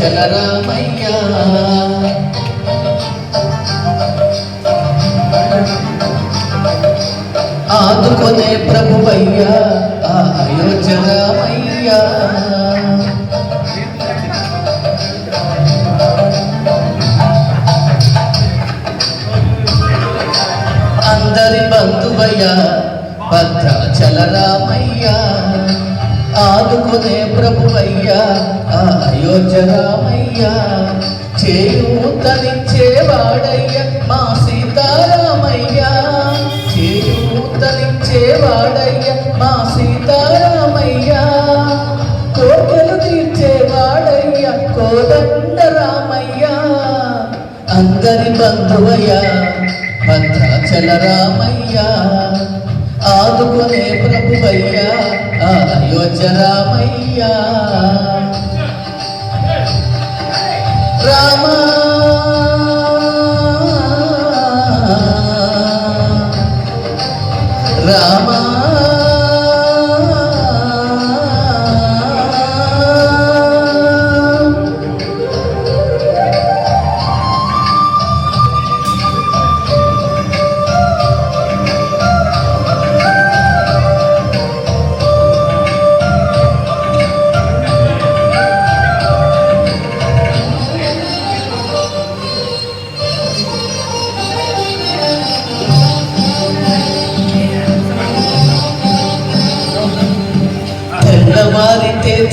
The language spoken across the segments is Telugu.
భద్రాచల రామయ్య. ఆదుకొనే ప్రభువయ్య ఆ అయోధ్య అందరి బంధువయ్యా భద్రాచల రామయ్య. ఆదుకునే ప్రభువయ్యా ఆ అయోధ్య రామయ్య మా సీతారామయ్యా చేయూతనిచ్చేవాడయ్యా మా సీతారామయ్యా కోకలు తీర్చేవాడయ్యా కోదండరామయ్యా అందరి బంధువయ్యా భద్రాచల రామయ్యా ఆదుకునే ప్రభువయ్యా అయోధ్య రామయ్య. రామ రామ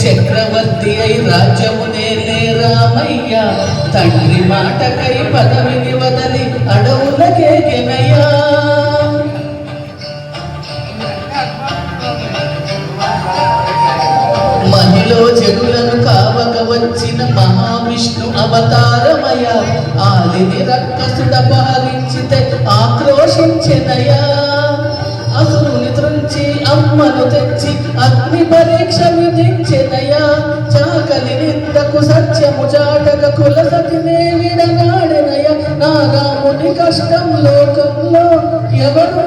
చక్రవర్తి అయి రాజ్యమునేలే రామయ్య. తండ్రి మాటకై పదవిని వదలి అడవులకే గెనయ్యా మహిలో కావక వచ్చిన మహావిష్ణు అవతారమయ ఆలిని రక్కసుడ పాలించితే ఆక్రోశించెనయా తెచ్చి అమ్మను తెచ్చి అగ్ని పరీక్ష విధించెనయా చాకలి నిందకు సత్యము చాటక కుల సతినే విడనాడెనయ నా కష్టం లోకంలో ఎవరు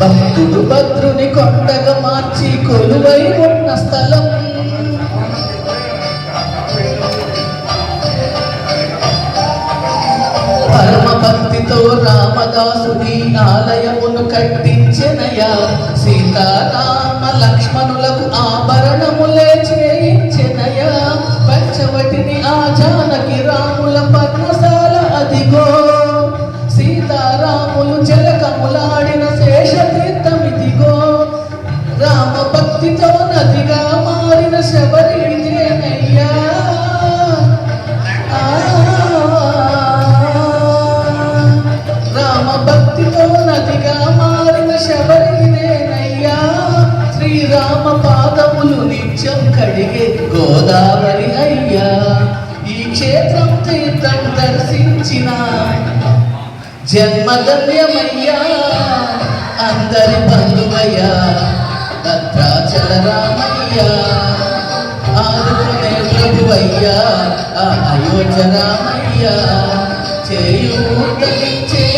భక్తుడు భద్రుని కొండగా మార్చి కొలువై ఉన్న స్థలం. పరమ భక్తితో రామదాసుని ఆలయమును కట్టించినయా సీతారా భక్తితో నదిగా మారిన శబరినేనయ్యా శ్రీరామ పాదములు నిత్యం కడిగే గోదావరి అయ్యా. ఈ క్షేత్రం తీర్థం దర్శించిన జన్మధన్యమయ్యా అందరి బంధువయ్యా భద్రాచల రామయ్యా. ఆదుకునే ప్రభువయ్యా ఆ అయోధ్య రామయ్యా. చేయూతనిచ్చేవాడయ్యా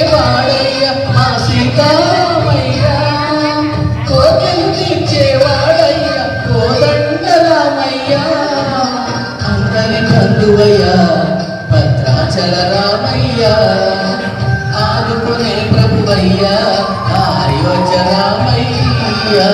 ప్రభువయ్యా భద్రాచల రామయ్యా ఆదుకునే ప్రభువయ్యా కార్యోచ రామయ్యా